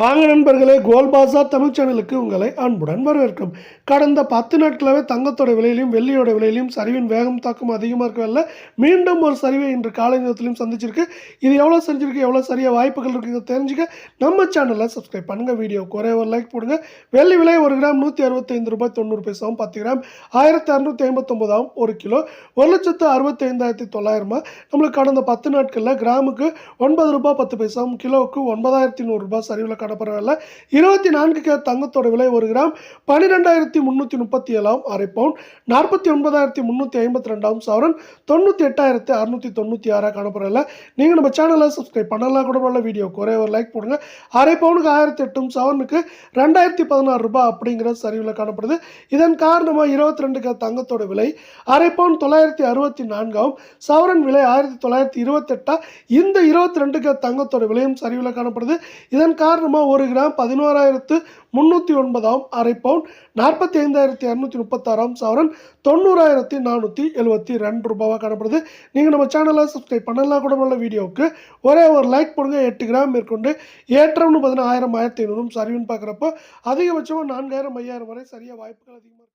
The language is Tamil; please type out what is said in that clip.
வாங்க நண்பர்களே கோல்பாசா தமிழ் சேனலுக்கு உங்களை அன்புடன் வரவேற்கும். கடந்த பத்து நாட்களாகவே தங்கத்தோட விலையிலையும் வெள்ளியோட விலையிலையும் சரிவின் வேகம் தாக்கம் அதிகமாக இருக்கவில்லை மீண்டும் ஒரு சரிவை இன்று காலை நேரத்திலையும் சந்திச்சிருக்கு. இது எவ்வளோ செஞ்சிருக்கு எவ்வளோ சரியாக வாய்ப்புகள் இருக்குங்க தெரிஞ்சுக்க நம்ம சேனலை சப்ஸ்கிரைப் பண்ணுங்கள் வீடியோ குறைய ஒரு லைக் போடுங்க. வெள்ளி விலை ஒரு கிராம் நூற்றி அறுபத்தைந்து ரூபாய் தொண்ணூறு பைசாவும் பத்து கிராம் ஆயிரத்தி அறுநூற்றி ஐம்பத்தொம்போதாம் ஒரு கிலோ. ஒரு லட்சத்து அறுபத்தைந்தாயிரத்தி தொள்ளாயிரமா நம்மளுக்கு கடந்த பத்து நாட்களில் கிராமுக்கு ஒன்பது ரூபாய் பத்து பைசாவும் கிலோவுக்கு ஒன்பதாயிரத்தி நூறுரூபா சரிவில் காணப்படவில்லை இருபத்தி நான்கு கே தங்கத்தோட விலை ஒரு கிராம் பன்னிரெண்டாயிரத்தி முந்நூற்றி முப்பத்தி ஏழாம் அரை பவுன் நாற்பத்தி ஒன்பதாயிரத்தி முந்நூற்றி ஐம்பத்தி ரெண்டாம் சவரன் தொண்ணூற்றி எட்டாயிரத்தி அறுநூற்றி தொண்ணூற்றி ஆறாக காணப்படவில்லை நீங்கள் நம்ம சேனலை சப்ஸ்கிரைப் பண்ணலாம் கூட பண்ணல வீடியோ குறைய ஒரு லைக் போடுங்க. அரை பவுனுக்கு ஆயிரத்தி எட்டும் சவரனுக்கு ரெண்டாயிரத்தி பதினாறு ரூபாய் அப்படிங்கிற சரிவில் காணப்படுது. இதன் காரணமாக இருபத்தி ரெண்டு கே தங்கத்தோட விலை அரை பவுன் தொள்ளாயிரத்தி அறுபத்தி நான்காவும் சவரன் விலை ஆயிரத்தி தொள்ளாயிரத்தி இருபத்தெட்டா இந்த இருபத்தி ரெண்டு கே தங்கத்தோட விலையும் சரிவில் காணப்படுது. இதன் காரணமாக ஒரு கிராம் பதினோராயிரத்து முந்நூற்றி ஒன்பதாம் அரை பவுன் நாற்பத்தி ஐந்தாயிரத்தி இரநூத்தி முப்பத்தாறாம் சவரன் தொண்ணூறாயிரத்தி நானூற்றி எழுபத்தி ரெண்டு ரூபாவாக காணப்படுது. நீங்கள் நம்ம சேனலை சப்ஸ்கிரைப் பண்ணலாம் கூட உள்ள வீடியோவுக்கு ஒரே ஒரு லைக் போடுங்க எட்டு கிராம் மேற்கொண்டு ஏற்றம்னு பார்த்தீங்கன்னா ஆயிரம் ஆயிரத்தி ஐநூறும் சரிவுன்னு பார்க்குறப்போ அதிகபட்சமாக நான்காயிரம் ஐயாயிரம் வரை சரியாக வாய்ப்புகள் அதிகமாக